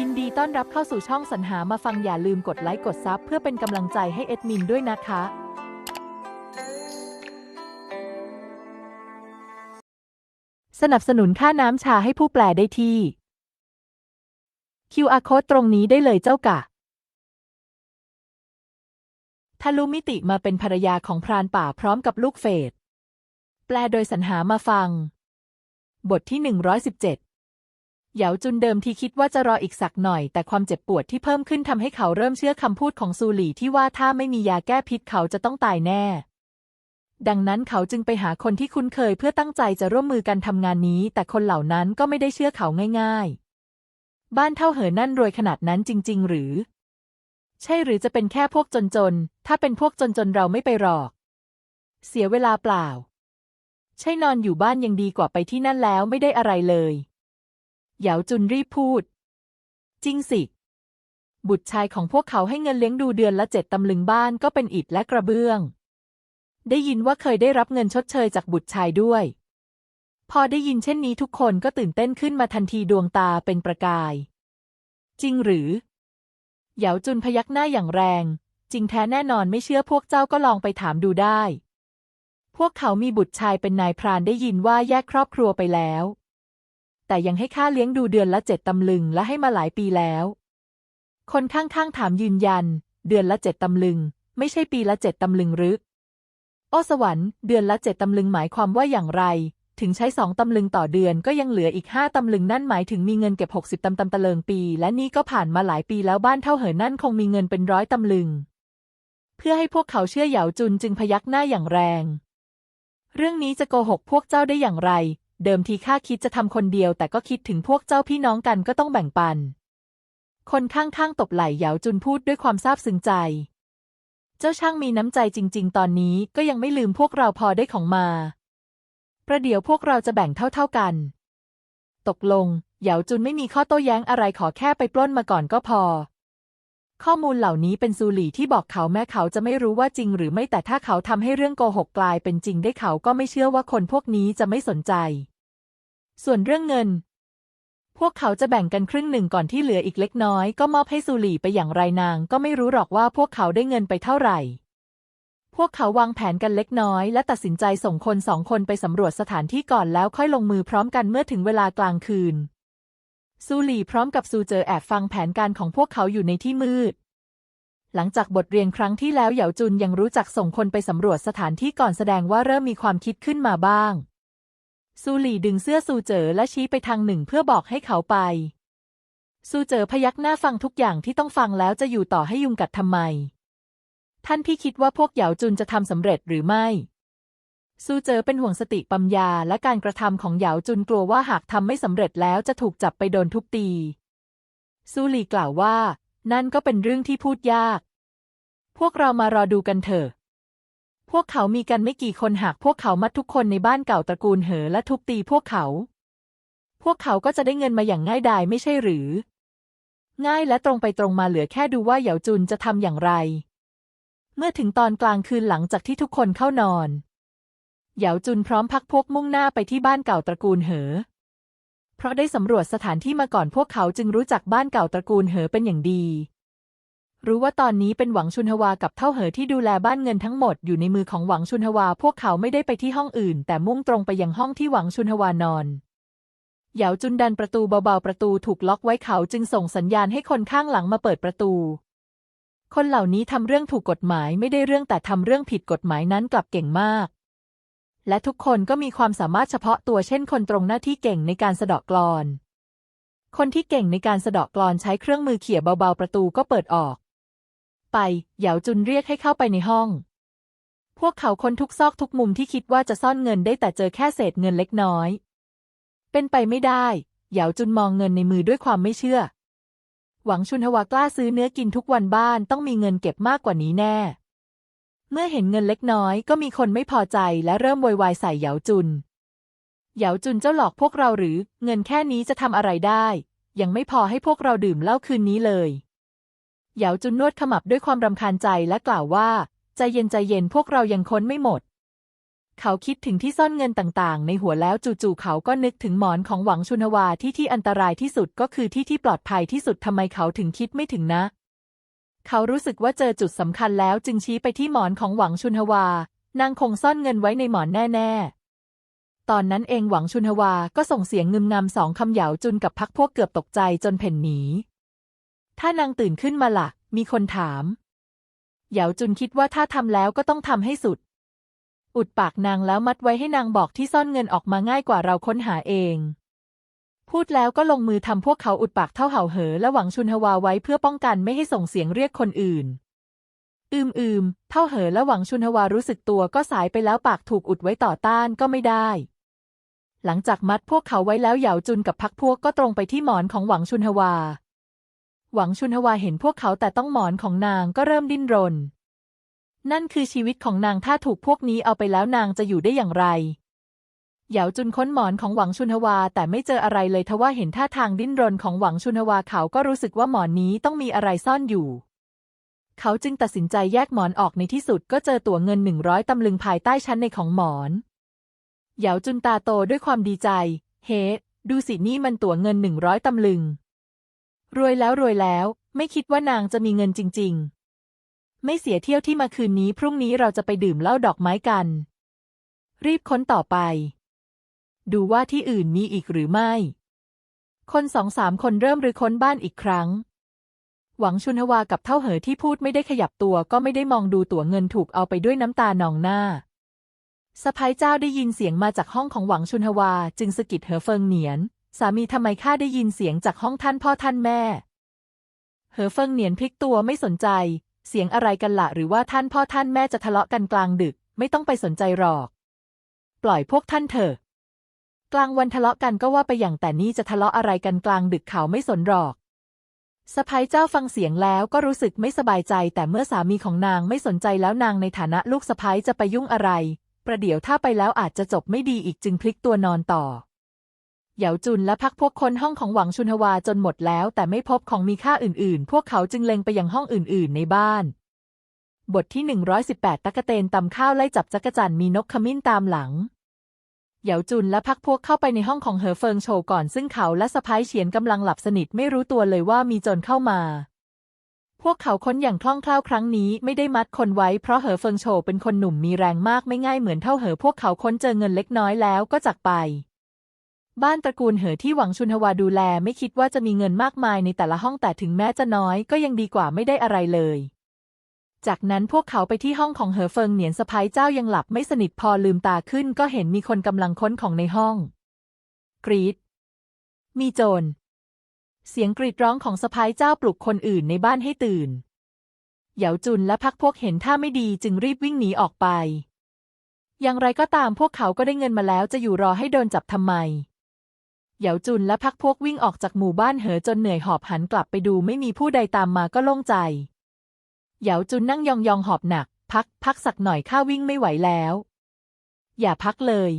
ยินดีต้อนรับเข้าสู่ช่องสรรหามาฟังอย่าลืมกดไลค์กดซับเพื่อเป็นกำลังใจให้เอ็ดมินด้วยนะคะ สนับสนุนค่าน้ำชาให้ผู้แปลได้ที่ QR code ตรงนี้ได้เลยเจ้ากะทะลุมิติมาเป็นภรรยาของพรานป่าพร้อมกับลูกเฟดแปลโดยสรรหามาฟัง บทที่117เเหยาจุนเดิมที่คิดว่าจะรออีกสักหน่อย แต่ความเจ็บปวดที่เพิ่มขึ้นทำให้เขาเริ่มเชื่อคำพูดของซูหลี่ที่ว่าถ้าไม่มียาแก้พิษเขาจะต้องตายแน่ ดังนั้นเขาจึงไปหาคนที่คุ้นเคยเพื่อตั้งใจจะร่วมมือกันทำงานนี้ แต่คนเหล่านั้นก็ไม่ได้เชื่อเขาง่าย ๆ บ้านเท่าเหินนั่นรวยขนาดนั้นจริง ๆ หรือ ใช่หรือจะเป็นแค่พวกจนๆถ้าเป็นพวกจนๆเราไม่ไปหรอก เสียเวลาเปล่า ใช่นอนอยู่บ้านยังดีกว่าไปที่นั่นแล้วไม่ได้อะไรเลย เหยาจุนรีบพูด จริงสิ บุตรชายของพวกเขาให้เงินเลี้ยงดูเดือนละเจ็ดตำลึงบ้านก็เป็นอิฐและกระเบื้อง ได้ยินว่าเคยได้รับเงินชดเชยจากบุตรชายด้วย พอได้ยินเช่นนี้ทุกคนก็ตื่นเต้นขึ้นมาทันทีดวงตาเป็นประกาย จริงหรือ เหยาจุนพยักหน้าอย่างแรง จริงแท้แน่นอนไม่เชื่อพวกเจ้าก็ลองไปถามดูได้พวกเขามีบุตรชายเป็นนายพรานได้ยินว่าแยกครอบครัวไปแล้ว แต่ยังให้ค่าเลี้ยงดูเดือนละเจ็ดตำลึงและให้มาหลายปีแล้ว คนข้างๆถามยืนยัน เดือนละเจ็ดตำลึง ไม่ใช่ปีละเจ็ดตำลึงหรือโอสวรรค์เดือนละเจ็ดตำลึงหมายความว่าอย่างไร ถึงใช้สองตำลึงต่อเดือนก็ยังเหลืออีกห้าตำลึงนั่นหมายถึงมีเงินเก็บหกสิบตำตำตะเลิงปี และนี่ก็ผ่านมาหลายปีแล้วบ้านเท่าเหินนั่นคงมีเงินเป็นร้อยตำลึง เพื่อให้พวกเขาเชื่อเหยาจุนจึงพยักหน้าอย่างแรง เรื่องนี้จะโกหกพวกเจ้าได้อย่างไร เดิมทีข้าคิดจะทำคนเดียวแต่ก็คิดถึงพวกเจ้าพี่น้องกันก็ต้องแบ่งปัน คนข้างๆตบไหล่เหยาจุนพูดด้วยความซาบซึ้งใจ เจ้าช่างมีน้ำใจจริง ๆ ตอนนี้ก็ยังไม่ลืมพวกเราพอได้ของมา ประเดี๋ยวพวกเราจะแบ่งเท่าๆกัน ตกลงเหยาจุนไม่มีข้อโต้แย้งอะไรขอแค่ไปปล้นมาก่อนก็พอ ข้อมูลเหล่านี้เป็นซูหลี่ที่บอกเขาแม้เขาจะไม่รู้ว่าจริงหรือไม่แต่ถ้าเขาทำให้เรื่องโกหกกลายเป็นจริงได้เขาก็ไม่เชื่อว่าคนพวกนี้จะไม่สนใจ ส่วนเรื่องเงิน พวกเขาจะแบ่งกันครึ่งหนึ่งก่อนที่เหลืออีกเล็กน้อย ก็มอบให้ซูหลี่ไปอย่างไรนาง ก็ไม่รู้หรอกว่าพวกเขาได้เงินไปเท่าไหร่ พวกเขาวางแผนกันเล็กน้อย และตัดสินใจส่งคนสองคนไปสำรวจสถานที่ก่อนแล้วค่อยลงมือพร้อมกันเมื่อถึงเวลากลางคืน ซูหลี่พร้อมกับซูเจอแอบฟังแผนการของพวกเขาอยู่ในที่มืด หลังจากบทเรียนครั้งที่แล้วเหยาจุนยังรู้จักส่งคนไปสำรวจสถานที่ก่อนแสดงว่าเริ่มมีความคิดขึ้นมาบ้าง ซูหลี่ดึงเสื้อซูเจอและชี้ไปทางหนึ่งเพื่อบอกให้เขาไป ซูเจอพยักหน้าฟังทุกอย่างที่ต้องฟังแล้วจะอยู่ต่อให้ยุงกัดทำไม ท่านพี่คิดว่าพวกเหยาจุนจะทำสำเร็จหรือไม่ ซูเจอเป็นห่วงสติปัญญาและการกระทำของเหยาจุนกลัวว่าหากทำไม่สำเร็จแล้วจะถูกจับไปโดนทุบตี ซูหลีกล่าวว่า นั่นก็เป็นเรื่องที่พูดยาก พวกเรามารอดูกันเถอะ พวกเขามีกันไม่กี่คนหากพวกเขามัดทุกคนในบ้านเก่าตระกูลเหอและทุบตีพวกเขา พวกเขาก็จะได้เงินมาอย่างง่ายดายไม่ใช่หรือ ง่ายและตรงไปตรงมาเหลือแค่ดูว่าเหยาจุนจะทำอย่างไร เมื่อถึงตอนกลางคืนหลังจากที่ทุกคนเข้านอน เหยาจุนพร้อมพักพวกมุ่งหน้าไปที่บ้านเก่าตระกูลเหอ เพราะได้สำรวจสถานที่มาก่อนพวกเขาจึงรู้จักบ้านเก่าตระกูลเหอเป็นอย่างดี รู้ว่าตอนนี้เป็นหวังชุนฮวากับเท่าเหอที่ดูแลบ้านเงินทั้งหมดอยู่ในมือของหวังชุนฮวา พวกเขาไม่ได้ไปที่ห้องอื่น แต่มุ่งตรงไปยังห้องที่หวังชุนฮวานอนเหยาจุนดันประตูเบาๆประตูถูกล็อกไว้เขาจึงส่งสัญญาณให้คนข้างหลังมาเปิดประตู คนเหล่านี้ทำเรื่องถูกกฎหมายไม่ได้เรื่องแต่ทำเรื่องผิดกฎหมายนั้นกลับเก่งมาก และทุกคนก็มีความสามารถเฉพาะตัวเช่นคนตรงหน้าที่เก่งในการสะเดาะกลอน คนที่เก่งในการสะเดาะกลอนใช้เครื่องมือเขี่ยเบาๆประตูก็เปิดออก ไปเหยาจุนเรียกให้เข้าไปในห้อง พวกเขาค้นทุกซอกทุกมุมที่คิดว่าจะซ่อนเงินได้แต่เจอแค่เศษเงินเล็กน้อย เป็นไปไม่ได้เหยาจุนมองเงินในมือด้วยความไม่เชื่อ หวังชุนฮวากล้าซื้อเนื้อกินทุกวันบ้านต้องมีเงินเก็บมากกว่านี้แน่ เมื่อเห็นเงินเล็กน้อยก็มีคนไม่พอใจและเริ่มโวยวายใส่เหยาจุน เหยาจุนเจ้าหลอกพวกเราหรือ เงินแค่นี้จะทำอะไรได้ ยังไม่พอให้พวกเราดื่มเหล้าคืนนี้เลย เหยาจุนนวดขมับด้วยความรำคาญใจและกล่าวว่าใจเย็นใจเย็นพวกเรายังค้นไม่หมด เขาคิดถึงที่ซ่อนเงินต่างๆ ในหัวแล้วจู่ๆเขาก็นึกถึงหมอนของหวังชุนวาที่ที่อันตรายที่สุดก็คือที่ที่ปลอดภัยที่สุดทำไมเขาถึงคิดไม่ถึงนะ เขารู้สึกว่าเจอจุดสำคัญแล้วจึงชี้ไปที่หมอนของหวังชุนฮวา นางคงซ่อนเงินไว้ในหมอนแน่ๆ ตอนนั้นเองหวังชุนฮวาก็ส่งเสียงงึมงำสองคำเหยาจุนกับพักพวกเกือบตกใจจนเพ่นหนี ถ้านางตื่นขึ้นมาละ่ะ มีคนถามเหยาจุนคิดว่าถ้าทำแล้วก็ต้องทำให้สุด อุดปากนางแล้วมัดไว้ให้นางบอกที่ซ่อนเงินออกมาง่ายกว่าเราค้นหาเอง พูดแล้วก็ลงมือทำพวกเขาอุดปากเท่าเห่าเหอและหวังชุนฮวาไว้เพื่อป้องกันไม่ให้ส่งเสียงเรียกคนอื่น อืมอืมเท่าเหอและหวังชุนฮวารู้สึกตัวก็สายไปแล้วปากถูกอุดไว้ต่อต้านก็ไม่ได้ หลังจากมัดพวกเขาไว้แล้วเหยาจุนกับพักพวกก็ตรงไปที่หมอนของหวังชุนฮวา หวังชุนฮวาเห็นพวกเขาแต่ต้องหมอนของนางก็เริ่มดิ้นรน นั่นคือชีวิตของนางถ้าถูกพวกนี้เอาไปแล้วนางจะอยู่ได้อย่างไร เหยาจุนค้นหมอนของหวังชุนฮวา แต่ไม่เจออะไรเลยทว่าเห็นท่าทางดิ้นรนของหวังชุนฮวาเขาก็รู้สึกว่าหมอนนี้ต้องมีอะไรซ่อนอยู่ เขาจึงตัดสินใจแยกหมอนออกในที่สุดก็เจอตั๋วเงินหนึ่งร้อยตำลึงภายใต้ชั้นในของหมอนเหยาจุนตาโตด้วยความดีใจ เฮ้ดูสินี่มันตั๋วเงินหนึ่งร้อยตำลึง รวยแล้วรวยแล้ว ไม่คิดว่านางจะมีเงินจริง ๆ ไม่เสียเที่ยวที่มาคืนนี้พรุ่งนี้เราจะไปดื่มเหล้าดอกไม้กัน รีบค้นต่อไป ดูว่าที่อื่นมีอีกหรือไม่ คนสองสามคนเริ่มรื้อค้นบ้านอีกครั้ง หวังชุนฮวากับเท่าเหอที่พูดไม่ได้ขยับตัวก็ไม่ได้มองดูตั๋วเงินถูกเอาไปด้วยน้ำตานองหน้าสะพ้ายเจ้าได้ยินเสียงมาจากห้องของหวังชุนฮวา จึงสะกิดเหอเฟิงเหนียน สามีทำไมข้าได้ยินเสียงจากห้องท่านพ่อท่านแม่ เหอเฟิงเหนียนพลิกตัวไม่สนใจ เสียงอะไรกันละหรือว่าท่านพ่อท่านแม่จะทะเลาะกันกลางดึก ไม่ต้องไปสนใจหรอก ปล่อยพวกท่านเถอะ กลางวันทะเลาะกันก็ว่าไปอย่างแต่นี่จะทะเลาะอะไรกันกลางดึกเขาไม่สนหรอกสะพ้ายเจ้าฟังเสียงแล้วก็รู้สึกไม่สบายใจ แต่เมื่อสามีของนางไม่สนใจแล้วนางในฐานะลูกสะพ้ายจะไปยุ่งอะไร ประเดี๋ยวถ้าไปแล้วอาจจะจบไม่ดีอีกจึงพลิกตัวนอนต่อ เหยาจุนและพักพวกคนห้องของหวังชุนฮวาจนหมดแล้ว แต่ไม่พบของมีค่าอื่นๆ พวกเขาจึงเล็งไปยังห้องอื่นๆ ในบ้าน บทที่ 118ตักะเตนตำข้าวไล่จับจักรจันมีนกขมิ้นตามหลัง เหยาจุนและพักพวกเข้าไปในห้องของเหอเฟิงโชวก่อนซึ่งเขาและสะพ้ายเฉียนกำลังหลับสนิทไม่รู้ตัวเลยว่ามีโจรเข้ามา พวกเขาค้นอย่างคล่องแคล่วครั้งนี้ไม่ได้มัดคนไว้เพราะเหอเฟิงโชวเป็นคนหนุ่มมีแรงมากไม่ง่ายเหมือนเท่าเหอพวกเขาค้นเจอเงินเล็กน้อยแล้วก็จากไป บ้านตระกูลเหอที่หวังชุนฮวาดูแลไม่คิดว่าจะมีเงินมากมายในแต่ละห้องแต่ถึงแม้จะน้อยก็ยังดีกว่าไม่ได้อะไรเลย จากนั้นพวกเขาไปที่ห้องของเหอเฟิงเหนียนสะพ้ายเจ้ายังหลับไม่สนิทพอลืมตาขึ้นก็เห็นมีคนกำลังค้นของในห้อง กรีด มีโจร เสียงกรีดร้องของสะพ้ายเจ้าปลุกคนอื่นในบ้านให้ตื่น เหยาจุนและพักพวกเห็นท่าไม่ดีจึงรีบวิ่งหนีออกไป อย่างไรก็ตามพวกเขาก็ได้เงินมาแล้วจะอยู่รอให้โดนจับทำไม เหยาจุนและพักพวกวิ่งออกจากหมู่บ้านเหอจนเหนื่อยหอบหันกลับไปดูไม่มีผู้ใดตามมาก็โล่งใจ เหยาจุนนั่งยองๆหอบหนัก พักพักสักหน่อยข้าวิ่งไม่ไหวแล้ว อย่าพักเลย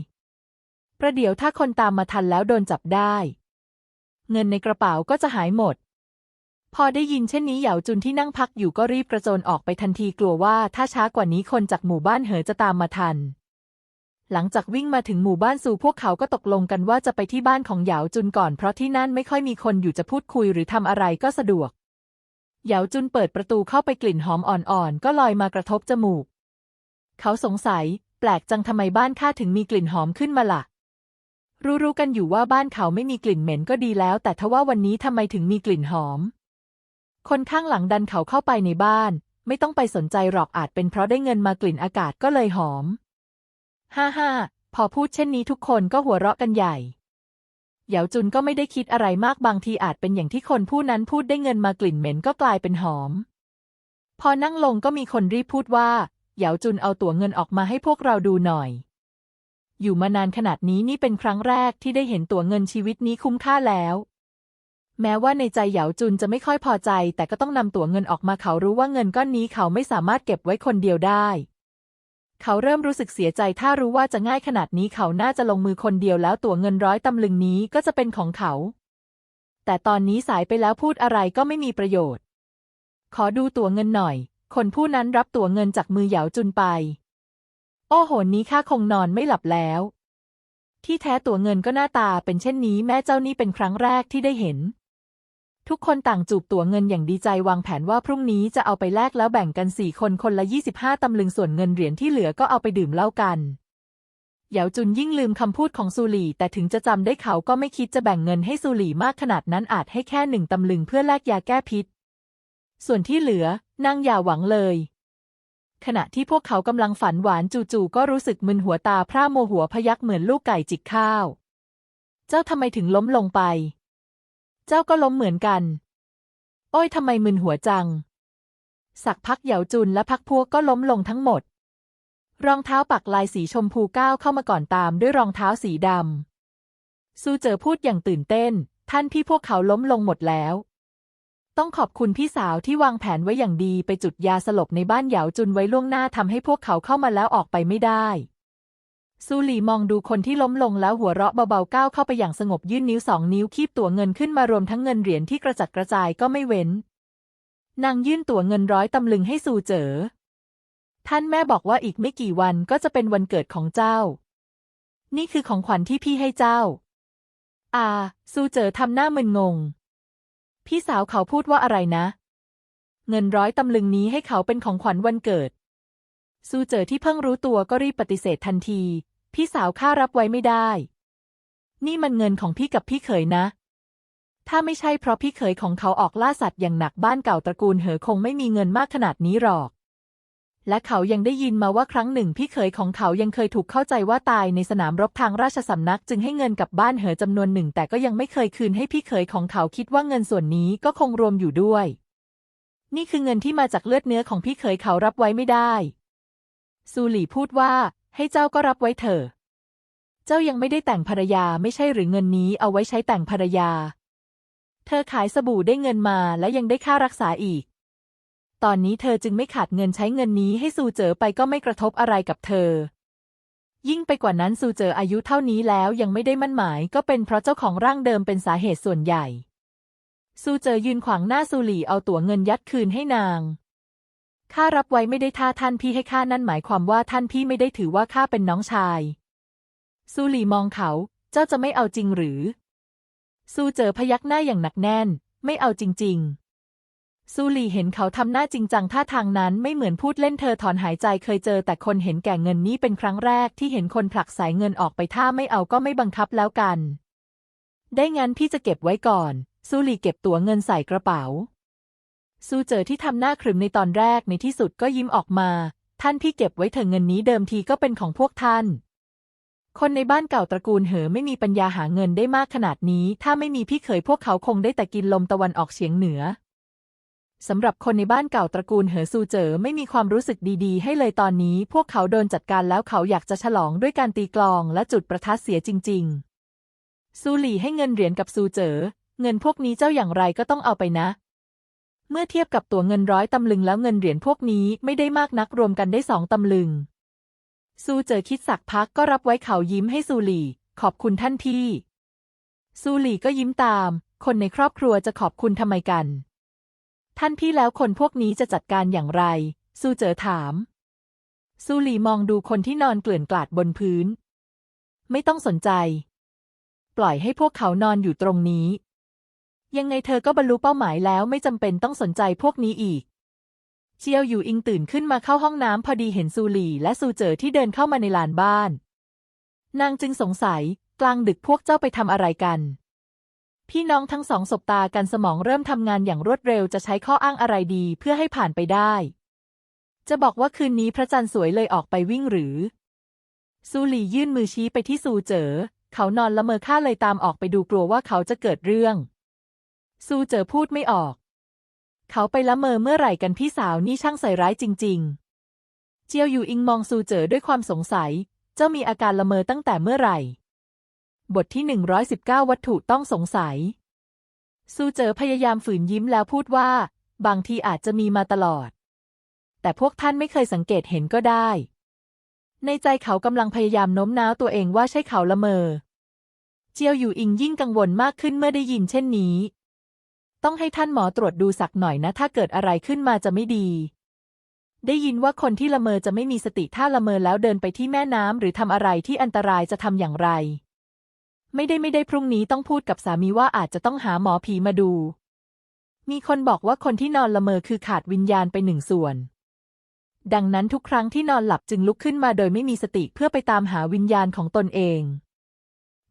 ประเดี๋ยวถ้าคนตามมาทันแล้วโดนจับได้ เงินในกระเป๋าก็จะหายหมด พอได้ยินเช่นนี้เหยาจุนที่นั่งพักอยู่ก็รีบกระโจนออกไปทันทีกลัวว่าถ้าช้ากว่านี้คนจากหมู่บ้านเหอจะตามมาทัน หลังจากวิ่งมาถึงหมู่บ้านสู่พวกเขาก็ตกลงกันว่าจะไปที่บ้านของเหยาจุนก่อนเพราะที่นั่นไม่ค่อยมีคนอยู่จะพูดคุยหรือทำอะไรก็สะดวก เหยาจุนเปิดประตูเข้าไปกลิ่นหอมอ่อนๆ ก็ลอยมากระทบจมูก เขาสงสัย แปลกจังทำไมบ้านข้าถึงมีกลิ่นหอมขึ้นมาล่ะ รู้ๆกันอยู่ว่าบ้านเขาไม่มีกลิ่นเหม็นก็ดีแล้ว แต่ทว่าวันนี้ทำไมถึงมีกลิ่นหอม คนข้างหลังดันเขาเข้าไปในบ้าน ไม่ต้องไปสนใจหรอกอาจเป็นเพราะได้เงินมากลิ่นอากาศก็เลยหอม ฮ่าฮ่าพอพูดเช่นนี้ทุกคนก็หัวเราะกันใหญ่ เหยาจุนก็ไม่ได้คิดอะไรมากบางทีอาจเป็นอย่างที่คนผู้นั้นพูดได้เงินมากลิ่นเหม็นก็กลายเป็นหอม พอนั่งลงก็มีคนรีบพูดว่าเหยาจุนเอาตั๋วเงินออกมาให้พวกเราดูหน่อย อยู่มานานขนาดนี้นี่เป็นครั้งแรกที่ได้เห็นตั๋วเงินชีวิตนี้คุ้มค่าแล้ว แม้ว่าในใจเหยาจุนจะไม่ค่อยพอใจ แต่ก็ต้องนำตั๋วเงินออกมาเขารู้ว่าเงินก้อนนี้เขาไม่สามารถเก็บไว้คนเดียวได้ เขาเริ่มรู้สึกเสียใจถ้ารู้ว่าจะง่ายขนาดนี้เขาน่าจะลงมือคนเดียวแล้วตั๋วเงินร้อยตำลึงนี้ก็จะเป็นของเขา แต่ตอนนี้สายไปแล้วพูดอะไรก็ไม่มีประโยชน์ ขอดูตั๋วเงินหน่อย คนผู้นั้นรับตั๋วเงินจากมือเหยาจุนไป โอ้โหนี้ข้าคงนอนไม่หลับแล้ว ที่แท้ตัวเงินก็หน้าตาเป็นเช่นนี้แม่เจ้านี่เป็นครั้งแรกที่ได้เห็น ทุกคนต่างจูบตัวเงินอย่างดีใจวางแผนว่าพรุ่งนี้จะเอาไปแลกแล้วแบ่งกันสี่คนคนละยี่สิบห้าตำลึงส่วนเงินเหรียญที่เหลือก็เอาไปดื่มเหล้ากันเหยาจุนยิ่งลืมคำพูดของซูหลี่ แต่ถึงจะจำได้เขาก็ไม่คิดจะแบ่งเงินให้ซูหลี่มากขนาดนั้นอาจให้แค่หนึ่งตำลึงเพื่อแลกยาแก้พิษ ส่วนที่เหลือนางอย่าหวังเลย ขณะที่พวกเขากำลังฝันหวานจู่ๆก็รู้สึกมึนหัวตาพร่าโมหัวพยักเหมือนลูกไก่จิกข้าว เจ้าทำไมถึงล้มลงไป เจ้าก็ล้มเหมือนกัน โอ้ยทำไมมึนหัวจัง สักพักเหยาจุนและพักพวกก็ล้มลงทั้งหมด รองเท้าปักลายสีชมพูก้าวเข้ามาก่อนตามด้วยรองเท้าสีดำซูเจอพูดอย่างตื่นเต้น ท่านพี่พวกเขาล้มลงหมดแล้ว ต้องขอบคุณพี่สาวที่วางแผนไว้อย่างดีไปจุดยาสลบในบ้านเหยาจุนไว้ล่วงหน้าทำให้พวกเขาเข้ามาแล้วออกไปไม่ได้ ซูหลีมองดูคนที่ล้มลงแล้วหัวเราะเบาๆก้าวเข้าไปอย่างสงบยื่นนิ้วสองนิ้วคีบตั๋วเงินขึ้นมารวมทั้งเงินเหรียญที่กระจัดกระจายก็ไม่เว้น นางยื่นตั๋วเงินร้อยตำลึงให้ซูเจอท่านแม่บอกว่าอีกไม่กี่วันก็จะเป็นวันเกิดของเจ้า นี่คือของขวัญที่พี่ให้เจ้า อาซูเจอทำหน้ามึนงง พี่สาวเขาพูดว่าอะไรนะ เงินร้อยตำลึงนี้ให้เขาเป็นของขวัญวันเกิด ซูเจอที่เพิ่งรู้ตัวก็รีบปฏิเสธทันที พี่สาวข้ารับไว้ไม่ได้ นี่มันเงินของพี่กับพี่เขยนะ ถ้าไม่ใช่เพราะพี่เขยของเขาออกล่าสัตว์อย่างหนักบ้านเก่าตระกูลเหอคงไม่มีเงินมากขนาดนี้หรอก และเขายังได้ยินมาว่าครั้งหนึ่งพี่เขยของเขายังเคยถูกเข้าใจว่าตายในสนามรบทางราชสำนัก จึงให้เงินกับบ้านเหอจำนวนหนึ่ง แต่ก็ยังไม่เคยคืนให้พี่เขยของเขาคิดว่าเงินส่วนนี้ก็คงรวมอยู่ด้วย นี่คือเงินที่มาจากเลือดเนื้อของพี่เขยเขารับไว้ไม่ได้ ซูหลี่พูดว่า ให้เจ้าก็รับไว้เถอะ เจ้ายังไม่ได้แต่งภรรยาไม่ใช่หรือเงินนี้เอาไว้ใช้แต่งภรรยา เธอขายสบู่ได้เงินมาและยังได้ค่ารักษาอีก ตอนนี้เธอจึงไม่ขาดเงินใช้เงินนี้ให้ซูเจ๋อไปก็ไม่กระทบอะไรกับเธอ ยิ่งไปกว่านั้นซูเจออายุเท่านี้แล้วยังไม่ได้มั่นหมาย ก็เป็นเพราะเจ้าของร่างเดิมเป็นสาเหตุส่วนใหญ่ซูเจอยืนขวางหน้าซูหลี่เอาตั๋วเงินยัดคืนให้นาง ข้ารับไว้ไม่ได้ท่าท่านพี่ให้ข้านั่นหมายความว่าท่านพี่ไม่ได้ถือว่าข้าเป็นน้องชาย ซูหลี่มองเขา เจ้าจะไม่เอาจริงหรือ ซูเจอพยักหน้าอย่างหนักแน่น ไม่เอาจริง ๆ ซูหลี่เห็นเขาทำหน้าจริงจังท่าทางนั้นไม่เหมือนพูดเล่นเธอถอนหายใจเคยเจอแต่คนเห็นแก่เงินนี้เป็นครั้งแรกที่เห็นคนผลักสายเงินออกไปถ้าไม่เอาก็ไม่บังคับแล้วกัน ได้งั้นพี่จะเก็บไว้ก่อน ซูหลี่เก็บตั๋วเงินใส่กระเป๋า ซูเจอที่ทำหน้าขรึมในตอนแรกในที่สุดก็ยิ้มออกมา ท่านพี่เก็บไว้เถอะเงินนี้เดิมทีก็เป็นของพวกท่าน คนในบ้านเก่าตระกูลเหอไม่มีปัญญาหาเงินได้มากขนาดนี้ ถ้าไม่มีพี่เขยพวกเขาคงได้แต่กินลมตะวันออกเฉียงเหนือสำหรับคนในบ้านเก่าตระกูลเหอซูเจอไม่มีความรู้สึกดีๆ ให้เลยตอนนี้พวกเขาโดนจัดการแล้วเขาอยากจะฉลองด้วยการตีกลองและจุดประทัดเสียจริง ๆ ซูหลี่ให้เงินเหรียญกับซูเจอเงินพวกนี้เจ้าอย่างไรก็ต้องเอาไปนะ เมื่อเทียบกับตัวเงินร้อยตำลึงแล้วเงินเหรียญพวกนี้ไม่ได้มากนักรวมกันได้สองตำลึง ซูเจอคิดสักพักก็รับไว้เขายิ้มให้ซูหลี่ ขอบคุณท่านพี่ ซูหลี่ก็ยิ้มตาม คนในครอบครัวจะขอบคุณทำไมกัน ท่านพี่แล้วคนพวกนี้จะจัดการอย่างไร ซูเจอถาม ซูหลี่มองดูคนที่นอนเกลื่อนกลาดบนพื้น ไม่ต้องสนใจ ปล่อยให้พวกเขานอนอยู่ตรงนี้ ยังไงเธอก็บรรลุเป้าหมายแล้วไม่จำเป็นต้องสนใจพวกนี้อีก เจียวอยู่อิงตื่นขึ้นมาเข้าห้องน้ำพอดีเห็นซูหลี่และซูเจอที่เดินเข้ามาในลานบ้าน นางจึงสงสัยกลางดึกพวกเจ้าไปทำอะไรกัน พี่น้องทั้งสองสบตากันสมองเริ่มทำงานอย่างรวดเร็วจะใช้ข้ออ้างอะไรดีเพื่อให้ผ่านไปได้ จะบอกว่าคืนนี้พระจันทร์สวยเลยออกไปวิ่งหรือ ซูหลี่ยื่นมือชี้ไปที่ซูเจอ เขานอนละเมอข้าเลยตามออกไปดูกลัวว่าเขาจะเกิดเรื่อง ซูเจอพูดไม่ออก เขาไปละเมอเมื่อไหร่กันพี่สาวนี่ช่างใส่ร้ายจริง ๆ เจียวอยู่อิงมองซูเจอด้วยความสงสัย เจ้ามีอาการละเมอตั้งแต่เมื่อไหร่ บทที่ 119 วัตถุต้องสงสัย ซูเจอพยายามฝืนยิ้มแล้วพูดว่า บางทีอาจจะมีมาตลอด แต่พวกท่านไม่เคยสังเกตเห็นก็ได้ ในใจเขากำลังพยายามโน้มน้าวตัวเองว่าใช่เขาละเมอ เจียวอยู่อิงยิ่งกังวลมากขึ้นเมื่อได้ยินเช่นนี้ ต้องให้ท่านหมอตรวจดูสักหน่อยนะ ถ้าเกิดอะไรขึ้นมาจะไม่ดี ได้ยินว่าคนที่ละเมอจะไม่มีสติถ้าละเมอแล้วเดินไปที่แม่น้ำหรือทำอะไรที่อันตรายจะทำอย่างไร ไม่ได้ไม่ได้พรุ่งนี้ต้องพูดกับสามีว่าอาจจะต้องหาหมอผีมาดู มีคนบอกว่าคนที่นอนละเมอคือขาดวิญญาณไปหนึ่งส่วน ดังนั้นทุกครั้งที่นอนหลับจึงลุกขึ้นมาโดยไม่มีสติเพื่อไปตามหาวิญญาณของตนเอง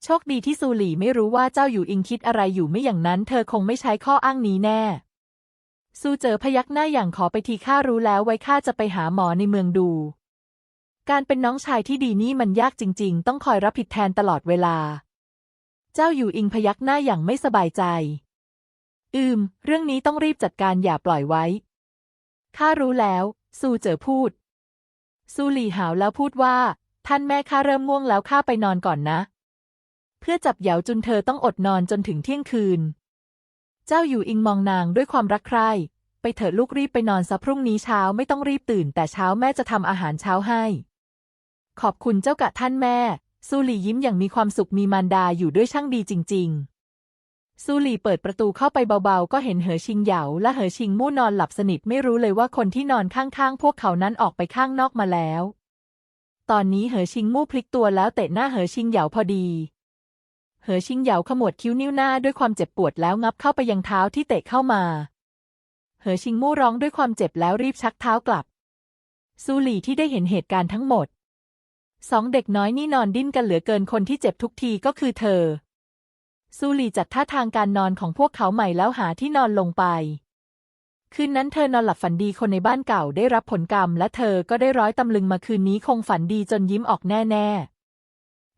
โชคดีที่ซูหลี่ไม่รู้ว่าเจ้าอยู่อิงคิดอะไรอยู่ไม่อย่างนั้น เธอคงไม่ใช้ข้ออ้างนี้แน่ ซูเจอพยักหน้าอย่างขอไปทีข้ารู้แล้วไว้ข้าจะไปหาหมอในเมืองดู การเป็นน้องชายที่ดีนี่มันยากจริง ๆ ต้องคอยรับผิดแทนตลอดเวลา เจ้าอยู่อิงพยักหน้าอย่างไม่สบายใจ อืม เรื่องนี้ต้องรีบจัดการอย่าปล่อยไว้ข้ารู้แล้ว ซูเจอพูด ซูหลี่หาวแล้วพูดว่า ท่านแม่ข้าเริ่มง่วงแล้วข้าไปนอนก่อนนะ เพื่อจับเหยาจุนเธอต้องอดนอนจนถึงเที่ยงคืน เจ้าอยู่อิงมองนางด้วยความรักใคร่ ไปเถิดลูกรีบไปนอนซะพรุ่งนี้เช้าไม่ต้องรีบตื่น แต่เช้าแม่จะทำอาหารเช้าให้ ขอบคุณเจ้ากะท่านแม่ ซูหลี่ยิ้มอย่างมีความสุขมีมารดาอยู่ด้วยช่างดีจริง ๆซูหลี่เปิดประตูเข้าไปเบาๆ ก็เห็นเหอชิงเหยาและเหอชิงมู่นอนหลับสนิทไม่รู้เลยว่าคนที่นอนข้างๆ พวกเขานั้นออกไปข้างนอกมาแล้ว ตอนนี้เหอชิงมู่พลิกตัวแล้วเตะหน้าเหอชิงเหยาพอดี เหอชิงเหยาขมวดคิ้วนิ้วหน้าด้วยความเจ็บปวดแล้วงับเข้าไปยังเท้าที่เตะเข้ามา เหอชิงมู่ร้องด้วยความเจ็บแล้วรีบชักเท้ากลับ ซูหลี่ที่ได้เห็นเหตุการณ์ทั้งหมด สองเด็กน้อยนี่นอนดิ้นกันเหลือเกินคนที่เจ็บทุกทีก็คือเธอ ซูหลี่จัดท่าทางการนอนของพวกเขาใหม่แล้วหาที่นอนลงไป คืนนั้นเธอนอนหลับฝันดีคนในบ้านเก่าได้รับผลกรรม และเธอก็ได้ร้อยตำลึงมาคืนนี้คงฝันดีจนยิ้มออกแน่ๆ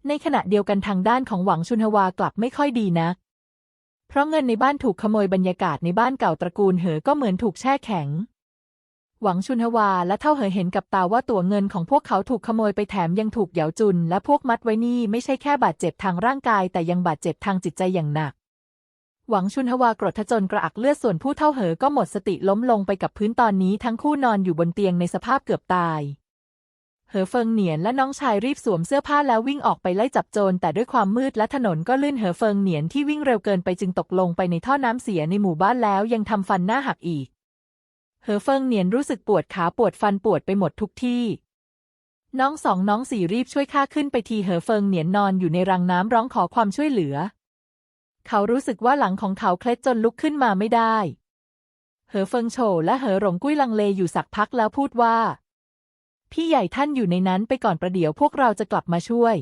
ในขณะเดียวกันทางด้านของหวังชุนฮวากลับไม่ค่อยดีนัก เพราะเงินในบ้านถูกขโมยบรรยากาศในบ้านเก่าตระกูลเหอก็เหมือนถูกแช่แข็ง หวังชุนฮวาและเท่าเหอเห็นกับตาว่าตัวเงินของพวกเขาถูกขโมยไปแถมยังถูกเหยาจุน และพวกมัดไว้นี่ไม่ใช่แค่บาดเจ็บทางร่างกาย แต่ยังบาดเจ็บทางจิตใจอย่างหนัก หวังชุนฮวากรดทจนกระอักเลือดส่วนผู้เท่าเหอก็หมดสติล้มลงไปกับพื้นตอนนี้ทั้งคู่นอนอยู่บนเตียงในสภาพเกือบตาย เหอเฟิงเหนียนและน้องชายรีบสวมเสื้อผ้าแล้ววิ่งออกไปไล่จับโจรแต่ด้วยความมืดและถนนก็ลื่นเหอเฟิงเหนียนที่วิ่งเร็วเกินไปจึงตกลงไปในท่อน้ำเสียในหมู่บ้านแล้วยังทำฟันหน้าหักอีก เหอเฟิงเหนียนรู้สึกปวดขาปวดฟันปวดไปหมดทุกที่ น้องสองน้องสี่รีบช่วยข้าขึ้นไปทีเหอเฟิงเหนียนนอนอยู่ในรังน้ำร้องขอความช่วยเหลือ เขารู้สึกว่าหลังของเขาเคล็ดจนลุกขึ้นมาไม่ได้ เหอเฟิงโฉและเหอหลงกุ้ยลังเลอยู่สักพักแล้วพูดว่า พี่ใหญ่ท่านอยู่ในนั้นไปก่อนประเดี๋ยวพวกเราจะกลับมาช่วย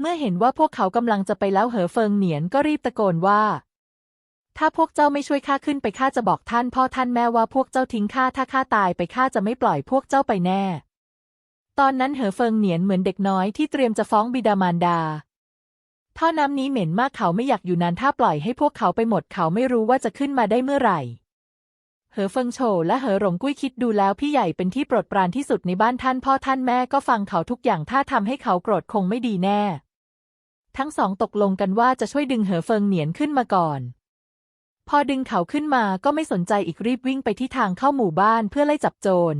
เมื่อเห็นว่าพวกเขากำลังจะไปแล้วเหอเฟิงเหนียนก็รีบตะโกนว่า ถ้าพวกเจ้าไม่ช่วยข้าขึ้นไปข้าจะบอกท่านพ่อท่านแม่ว่าพวกเจ้าทิ้งข้าถ้าข้าตายไปข้าจะไม่ปล่อยพวกเจ้าไปแน่ ตอนนั้นเหอเฟิงเหนียนเหมือนเด็กน้อยที่เตรียมจะฟ้องบิดามารดาท่อน้ำนี้เหม็นมากเขาไม่อยากอยู่นานถ้าปล่อยให้พวกเขาไปหมดเขาไม่รู้ว่าจะขึ้นมาได้เมื่อไหร่ เหอเฟิงโฉและเหอหลงกุ้ยคิดดูแล้วพี่ใหญ่เป็นที่โปรดปรานที่สุดในบ้านท่านพ่อท่านแม่ก็ฟังเขาทุกอย่างถ้าทำให้เขาโกรธคงไม่ดีแน่ ทั้งสองตกลงกันว่าจะช่วยดึงเหอเฟิงเหนียนขึ้นมาก่อน พอดึงเขาขึ้นมาก็ไม่สนใจอีกรีบวิ่งไปที่ทางเข้าหมู่บ้านเพื่อไล่จับโจร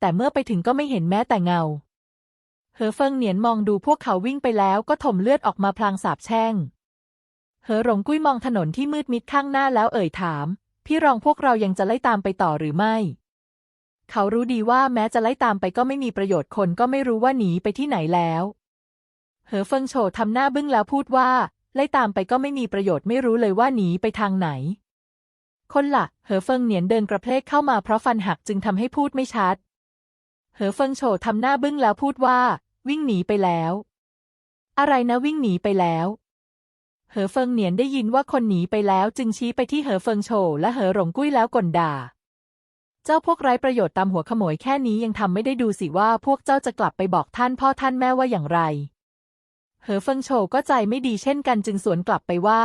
แต่เมื่อไปถึงก็ไม่เห็นแม้แต่เงา เหอเฟิงเหนียนมองดูพวกเขาวิ่งไปแล้วก็ถมเลือดออกมาพลางสาบแช่ง เหอหลงกุ้ยมองถนนที่มืดมิดข้างหน้าแล้วเอ่ยถาม พี่รองพวกเรายังจะไล่ตามไปต่อหรือไม่ เขารู้ดีว่าแม้จะไล่ตามไปก็ไม่มีประโยชน์คนก็ไม่รู้ว่าหนีไปที่ไหนแล้ว เหอเฟิงโฉทำหน้าบึ้งแล้วพูดว่า ไล่ตามไปก็ไม่มีประโยชน์ไม่รู้เลยว่าหนีไปทางไหน คนละ่ะเหอเฟิงเหนียนเดินกระเพลกเข้ามาเพราะฟันหักจึงทำให้พูดไม่ชัด เหอเฟิงโฉทำหน้าบึ้งแล้วพูดว่า วิ่งหนีไปแล้ว อะไรนะวิ่งหนีไปแล้ว เหอเฟิงเหนียนได้ยินว่าคนหนีไปแล้วจึงชี้ไปที่เหอเฟิงโฉและเหอหลงกุ้ยแล้วกลด่า เจ้าพวกไร้ประโยชน์ตามหัวขโมยแค่นี้ยังทำไม่ได้ดูสิว่าพวกเจ้าจะกลับไปบอกท่านพ่อท่านแม่ว่าอย่างไร เหอเฟิงโฉก็ใจไม่ดีเช่นกันจึงสวนกลับไปว่า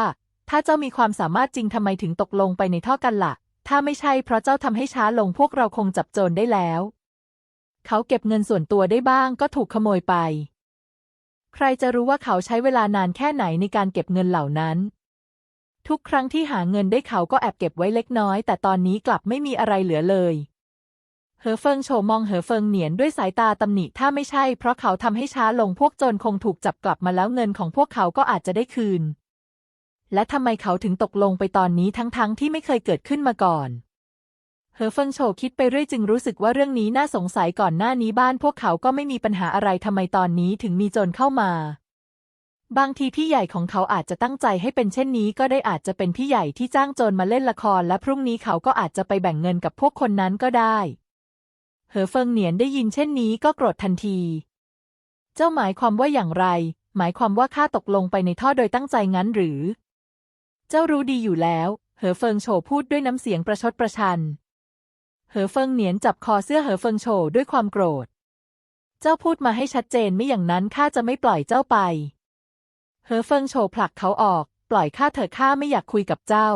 ถ้าเจ้ามีความสามารถจริงทำไมถึงตกลงไปในท่อกันละ่ะ ถ้าไม่ใช่เพราะเจ้าทำให้ช้าลงพวกเราคงจับโจรได้แล้ว เขาเก็บเงินส่วนตัวได้บ้างก็ถูกขโมยไป ใครจะรู้ว่าเขาใช้เวลานานแค่ไหนในการเก็บเงินเหล่านั้น ทุกครั้งที่หาเงินได้เขาก็แอบเก็บไว้เล็กน้อย แต่ตอนนี้กลับไม่มีอะไรเหลือเลยเหอเฟิงโฉมองเหอเฟิงเหนียนด้วยสายตาตำหนิถ้าไม่ใช่ เพราะเขาทำให้ช้าลงพวกโจรคงถูกจับกลับมาแล้วเงินของพวกเขาก็อาจจะได้คืน และทำไมเขาถึงตกลงไปตอนนี้ทั้งๆทที่ไม่เคยเกิดขึ้นมาก่อน เหอเฟิงโฉคิดไปเรื่อยจึงรู้สึกว่าเรื่องนี้น่าสงสัยก่อนหน้านี้บ้านพวกเขาก็ไม่มีปัญหาอะไรทำไมตอนนี้ถึงมีโจรเข้ามา บางทีพี่ใหญ่ของเขาอาจจะตั้งใจให้เป็นเช่นนี้ก็ได้อาจจะเป็นพี่ใหญ่ที่จ้างโจรมาเล่นละครและพรุ่งนี้เขาก็อาจจะไปแบ่งเงินกับพวกคนนั้นก็ได้ เหอเฟิงเหนียนได้ยินเช่นนี้ก็โกรธทันที เจ้าหมายความว่าอย่างไร หมายความว่าข้าตกลงไปในท่อโดยตั้งใจงั้นหรือ เจ้ารู้ดีอยู่แล้ว เหอเฟิงโฉพูดด้วยน้ำเสียงประชดประชัน เหอเฟิงเหนียนจับคอเสื้อเหอเฟิงโฉด้วยความโกรธ เจ้าพูดมาให้ชัดเจนไม่อย่างนั้นข้าจะไม่ปล่อยเจ้าไป เหอเฟิงโฉผลักเขาออก ปล่อยข้าเถอะข้าไม่อยากคุยกับเจ้า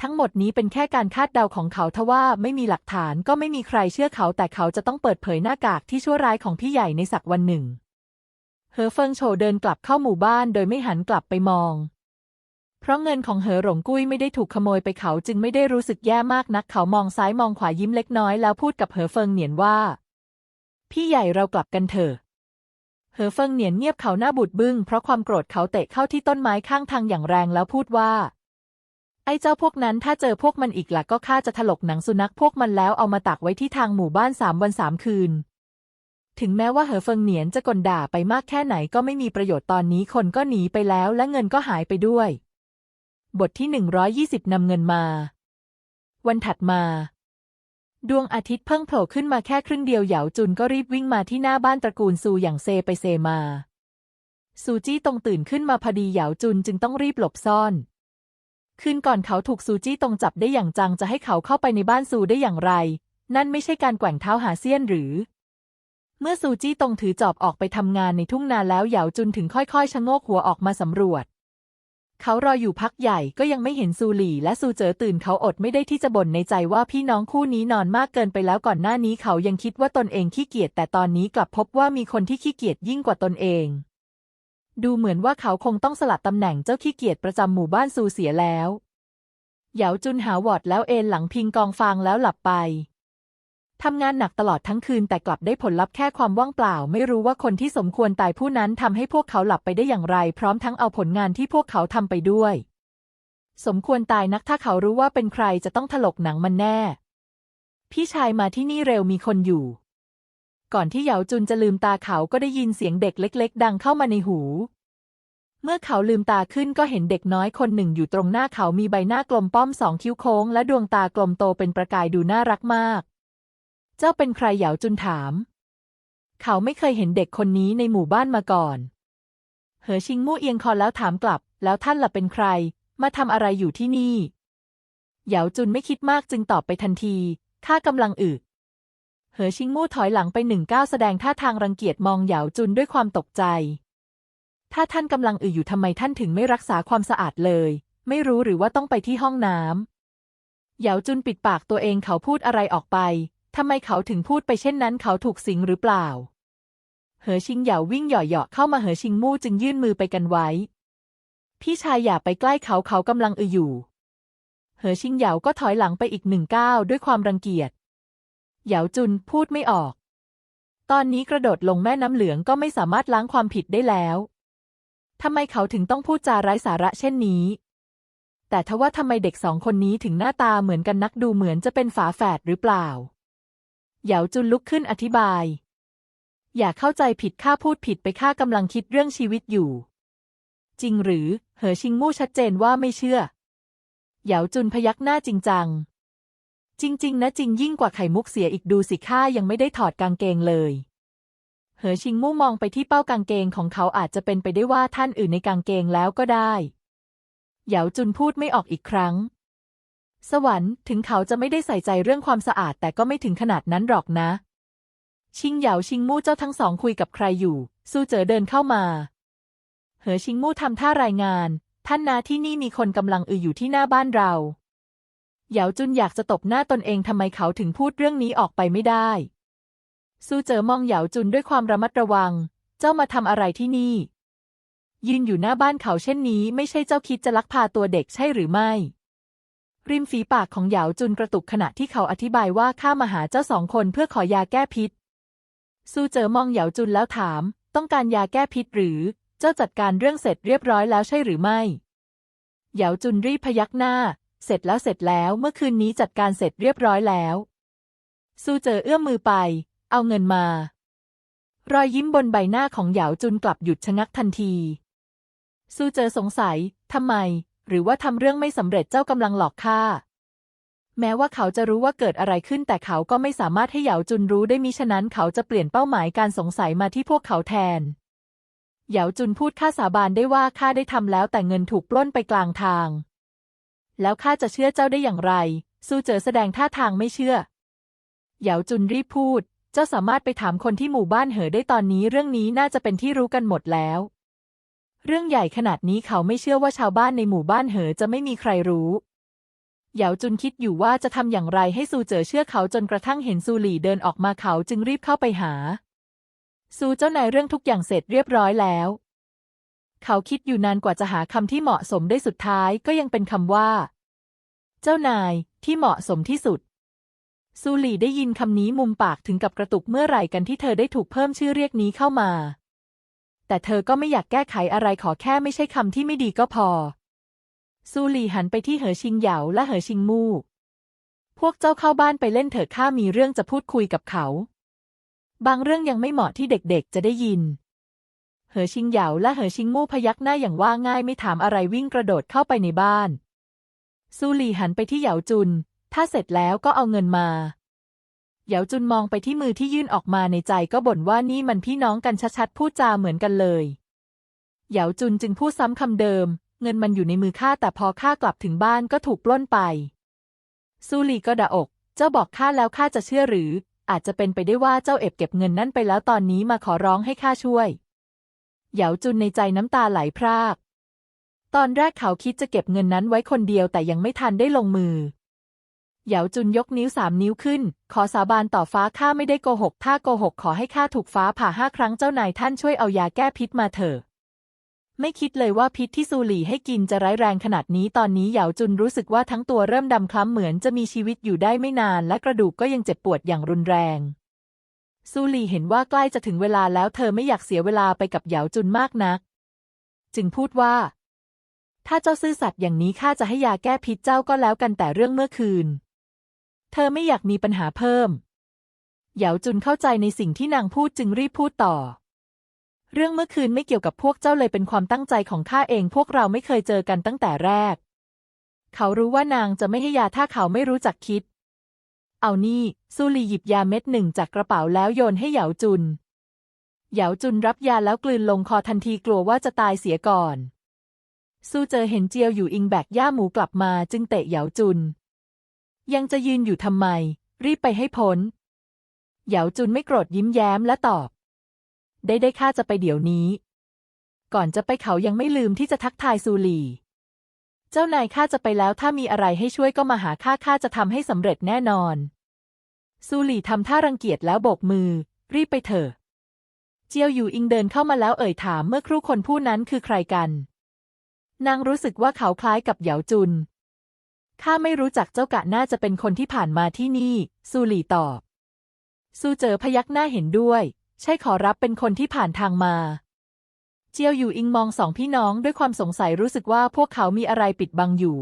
ทั้งหมดนี้เป็นแค่การคาดเดาของเขาทว่าไม่มีหลักฐานก็ไม่มีใครเชื่อเขาแต่เขาจะต้องเปิดเผยหน้ากากที่ชั่วร้ายของพี่ใหญ่ในสักวันหนึ่ง เหอเฟิงโฉเดินกลับเข้าหมู่บ้านโดยไม่หันกลับไปมอง เพราะเงินของเหอหลงกุ้ยไม่ได้ถูกขโมยไปเขาจึงไม่ได้รู้สึกแย่มากนักเขามองซ้ายมองขวายิ้มเล็กน้อยแล้วพูดกับเหอเฟิงเหนียนว่า พี่ใหญ่เรากลับกันเถอะเหอเฟิงเหนียนเงียบเขาหน้าบูดบึ้งเพราะความโกรธเขาเตะเข้าที่ต้นไม้ข้างทางอย่างแรงแล้วพูดว่า ไอ้เจ้าพวกนั้นถ้าเจอพวกมันอีกล่ะก็ข้าจะถลกหนังสุนัขพวกมันแล้วเอามาตักไว้ที่ทางหมู่บ้านสามวันสามคืน ถึงแม้ว่าเหอเฟิงเหนียนจะกลด่าไปมากแค่ไหนก็ไม่มีประโยชน์ตอนนี้คนก็หนีไปแล้วและเงินก็หายไปด้วย บทที่หนึ่งร้อยยี่สิบนำเงินมา วันถัดมา ดวงอาทิตย์เพิ่งโผล่ขึ้นมาแค่ครึ่งเดียวเหยาจุนก็รีบวิ่งมาที่หน้าบ้านตระกูลซูอย่างเซไปเซมา ซูจี้ตรงตื่นขึ้นมาพอดีเหยาจุนจึงต้องรีบหลบซ่อน คืนก่อนเขาถูกซูจี้ตรงจับได้อย่างจังจะให้เขาเข้าไปในบ้านซูได้อย่างไร นั่นไม่ใช่การแกว่งเท้าหาเสี้ยนหรือ เมื่อซูจี้ตรงถือจอบออกไปทำงานในทุ่งนาแล้วเหยาจุนถึงค่อยๆชะโงกหัวออกมาสำรวจ เขารออยู่พักใหญ่ก็ยังไม่เห็นซูหลี่และซูเจ๋อตื่นเขาอดไม่ได้ที่จะบ่นในใจว่าพี่น้องคู่นี้นอนมากเกินไปแล้วก่อนหน้านี้เขายังคิดว่าตนเองขี้เกียจแต่ตอนนี้กลับพบว่ามีคนที่ขี้เกียจยิ่งกว่าตนเอง ดูเหมือนว่าเขาคงต้องสลัดตำแหน่งเจ้าขี้เกียจประจำหมู่บ้านซูเสียแล้วเหยาจุนหาวอดแล้วเอนหลังพิงกองฟางแล้วหลับไป ทำงานหนักตลอดทั้งคืนแต่กลับได้ผลลัพธ์แค่ความว่างเปล่า ไม่รู้ว่าคนที่สมควรตายผู้นั้นทำให้พวกเขาหลับไปได้อย่างไร พร้อมทั้งเอาผลงานที่พวกเขาทำไปด้วย สมควรตายนักถ้าเขารู้ว่าเป็นใครจะต้องถลกหนังมันแน่ พี่ชายมาที่นี่เร็วมีคนอยู่ ก่อนที่เหยาจุนจะลืมตาเขาก็ได้ยินเสียงเด็กเล็ก ๆ ดังเข้ามาในหู เมื่อเขาลืมตาขึ้นก็เห็นเด็กน้อยคนหนึ่งอยู่ตรงหน้าเขามีใบหน้ากลมป้อมสองคิ้วโค้ง และดวงตากลมโตเป็นประกายดูน่ารักมาก เจ้าเป็นใครเหยาจุนถาม เขาไม่เคยเห็นเด็กคนนี้ในหมู่บ้านมาก่อน เหอชิงมู่เอียงคอแล้วถามกลับ แล้วท่านล่ะเป็นใคร มาทำอะไรอยู่ที่นี่เหยาจุนไม่คิดมากจึงตอบไปทันที ข้ากำลังอึเหอชิงมู่ถอยหลังไปหนึ่งก้าวแสดงท่าทางรังเกียจมองเหยาจุนด้วยความตกใจ ถ้าท่านกำลังอึอยู่ทำไมท่านถึงไม่รักษาความสะอาดเลย ไม่รู้หรือว่าต้องไปที่ห้องน้ำเหยาจุนปิดปากตัวเองเขาพูดอะไรออกไป ทำไมเขาถึงพูดไปเช่นนั้นเขาถูกสิงหรือเปล่า เหอชิงเหยาวิ่งเหยาะๆเข้ามาเหอชิงมู่จึงยื่นมือไปกันไว้ พี่ชายอย่าไปใกล้เขาเขากำลังอืออยู่ เหอชิงเหยาก็ถอยหลังไปอีกหนึ่งก้าวด้วยความรังเกียจ เหยาจุนพูดไม่ออก ตอนนี้กระโดดลงแม่น้ำเหลืองก็ไม่สามารถล้างความผิดได้แล้วทำไมเขาถึงต้องพูดจาไร้สาระเช่นนี้ แต่ทว่าทำไมเด็กสองคนนี้ถึงหน้าตาเหมือนกันนักดูเหมือนจะเป็นฝาแฝดหรือเปล่า เหยาจุนลุกขึ้นอธิบาย อย่าเข้าใจผิดข้าพูดผิดไปข้ากำลังคิดเรื่องชีวิตอยู่ จริงหรือ เหอชิงมู่ชัดเจนว่าไม่เชื่อ เหยาจุนพยักหน้าจริงจัง จริง ๆ นะจริงยิ่งกว่าไข่มุกเสียอีกดูสิข้ายังไม่ได้ถอดกางเกงเลย เหอชิงมู่มองไปที่เป้ากางเกงของเขาอาจจะเป็นไปได้ว่าท่านอื่นในกางเกงแล้วก็ได้ เหยาจุนพูดไม่ออกอีกครั้ง สวรรค์ถึงเขาจะไม่ได้ใส่ใจเรื่องความสะอาดแต่ก็ไม่ถึงขนาดนั้นหรอกนะ ชิงเหยาชิงมู่เจ้าทั้งสองคุยกับใครอยู่สู้เจอเดินเข้ามา เหอชิงมู่ทำท่ารายงาน ท่านนาที่นี่มีคนกำลังอืออยู่ที่หน้าบ้านเรา เหยาจุนอยากจะตบหน้าตนเองทำไมเขาถึงพูดเรื่องนี้ออกไปไม่ได้สู้เจอมองเหยาจุนด้วยความระมัดระวัง เจ้ามาทำอะไรที่นี่ ยืนอยู่หน้าบ้านเขาเช่นนี้ ไม่ใช่เจ้าคิดจะลักพาตัวเด็กใช่หรือไม่ ริมฝีปากของเหยาจุนกระตุกขณะที่เขาอธิบายว่าข้ามาหาเจ้าสองคนเพื่อขอยาแก้พิษสู้เจอมองเหยาจุนแล้วถาม ต้องการยาแก้พิษหรือ เจ้าจัดการเรื่องเสร็จเรียบร้อยแล้วใช่หรือไม่เหยาจุนรีบพยักหน้า เสร็จแล้วเสร็จแล้วเมื่อคืนนี้จัดการเสร็จเรียบร้อยแล้ว ซูเจอเอื้อมมือไป เอาเงินมา รอยยิ้มบนใบหน้าของเหยาจุนกลับหยุดชะงักทันที ซูเจอสงสัย ทำไม หรือว่าทำเรื่องไม่สำเร็จเจ้ากำลังหลอกข้าแม้ว่าเขาจะรู้ว่าเกิดอะไรขึ้นแต่เขาก็ไม่สามารถให้เหยาจุนรู้ได้มิฉะนั้นเขาจะเปลี่ยนเป้าหมายการสงสัยมาที่พวกเขาแทน เหยาจุนพูดข้าสาบานได้ว่าข้าได้ทำแล้วแต่เงินถูกปล้นไปกลางทาง แล้วข้าจะเชื่อเจ้าได้อย่างไรซูเจอแสดงท่าทางไม่เชื่อ เหยาจุนรีบพูด เจ้าสามารถไปถามคนที่หมู่บ้านเหอได้ตอนนี้เรื่องนี้น่าจะเป็นที่รู้กันหมดแล้ว เรื่องใหญ่ขนาดนี้เขาไม่เชื่อว่าชาวบ้านในหมู่บ้านเหอจะไม่มีใครรู้เหยาจุนคิดอยู่ว่าจะทำอย่างไรให้ซูเจ๋อเชื่อเขาจนกระทั่งเห็นซูหลี่เดินออกมาเขาจึงรีบเข้าไปหา ซูเจ้านายเรื่องทุกอย่างเสร็จเรียบร้อยแล้ว เขาคิดอยู่นานกว่าจะหาคำที่เหมาะสมได้สุดท้ายก็ยังเป็นคำว่า เจ้านายที่เหมาะสมที่สุด ซูหลี่ได้ยินคำนี้มุมปากถึงกับกระตุกเมื่อไหร่กันที่เธอได้ถูกเพิ่มชื่อเรียกนี้เข้ามา แต่เธอก็ไม่อยากแก้ไขอะไรขอแค่ไม่ใช่คำที่ไม่ดีก็พอ ซูหลี่หันไปที่เหอชิงเหยาและเหอชิงมู่ พวกเจ้าเข้าบ้านไปเล่นเถอะข้ามีเรื่องจะพูดคุยกับเขา บางเรื่องยังไม่เหมาะที่เด็กๆจะได้ยิน เหอชิงเหยาและเหอชิงมู่พยักหน้าอย่างว่าง่ายไม่ถามอะไรวิ่งกระโดดเข้าไปในบ้าน ซูหลี่หันไปที่เหยาจุน ถ้าเสร็จแล้วก็เอาเงินมา เหยาจุนมองไปที่มือที่ยื่นออกมาในใจก็บ่นว่านี่มันพี่น้องกันชัดๆพูดจาเหมือนกันเลยเหยาจุนจึงพูดซ้ำคำเดิม เงินมันอยู่ในมือข้าแต่พอข้ากลับถึงบ้านก็ถูกปล้นไปซูลีก็ด่าอก เจ้าบอกข้าแล้วข้าจะเชื่อหรือ อาจจะเป็นไปได้ว่าเจ้าเอบเก็บเงินนั่นไปแล้วตอนนี้มาขอร้องให้ข้าช่วยเหยาจุนในใจน้ำตาไหลพราก ตอนแรกเขาคิดจะเก็บเงินนั้นไว้คนเดียวแต่ยังไม่ทันได้ลงมือ เหยาจุนยกนิ้วสามนิ้วขึ้น ขอสาบานต่อฟ้าข้าไม่ได้โกหก ถ้าโกหกขอให้ข้าถูกฟ้าผ่าห้าครั้งเจ้านายท่านช่วยเอายาแก้พิษมาเถอะไม่คิดเลยว่าพิษที่ซูหลี่ให้กินจะร้ายแรงขนาดนี้ตอนนี้เหยาจุนรู้สึกว่าทั้งตัวเริ่มดำคล้ำเหมือนจะมีชีวิตอยู่ได้ไม่นานและกระดูกก็ยังเจ็บปวดอย่างรุนแรง ซูหลี่เห็นว่าใกล้จะถึงเวลาแล้วเธอไม่อยากเสียเวลาไปกับเหยาจุนมากนัก จึงพูดว่า ถ้าเจ้าซื่อสัตย์อย่างนี้ข้าจะให้ยาแก้พิษเจ้าก็แล้วกันแต่เรื่องเมื่อคืน เธอไม่อยากมีปัญหาเพิ่ม เหยาจุนเข้าใจในสิ่งที่นางพูดจึงรีบพูดต่อ เรื่องเมื่อคืนไม่เกี่ยวกับพวกเจ้าเลยเป็นความตั้งใจของข้าเองพวกเราไม่เคยเจอกันตั้งแต่แรก เขารู้ว่านางจะไม่ให้ยาถ้าเขาไม่รู้จักคิด เอานี่ซูลีหยิบยาเม็ดหนึ่งจากกระเป๋าแล้วโยนให้เหยาจุน เหยาจุนรับยาแล้วกลืนลงคอทันทีกลัวว่าจะตายเสียก่อน ซูเจอเห็นเจียวอยู่อิงแบกย่าหมูกลับมาจึงเตะเหยาจุน ยังจะยืนอยู่ทำไม รีบไปให้พ้น เหยาจุนไม่โกรธยิ้มแย้มและตอบ ได้ได้ข้าจะไปเดี๋ยวนี้ ก่อนจะไปเขายังไม่ลืมที่จะทักทายซูหลี เจ้านายข้าจะไปแล้วถ้ามีอะไรให้ช่วยก็มาหาข้าข้าจะทำให้สำเร็จแน่นอน ซูหลีทำท่ารังเกียจแล้วโบกมือ รีบไปเถอะเจียวอยู่อิงเดินเข้ามาแล้วเอ่ยถามเมื่อครู่คนผู้นั้นคือใครกัน นางรู้สึกว่าเขาคล้ายกับเหยาจุน ข้าไม่รู้จักเจ้ากะน่าจะเป็นคนที่ผ่านมาที่นี่ ซูหลีตอบ ซูเจอพยักหน้าเห็นด้วย ใช่ขอรับเป็นคนที่ผ่านทางมา เจียวอยู่อิงมองสองพี่น้องด้วยความสงสัยรู้สึกว่าพวกเขามีอะไรปิดบังอยู่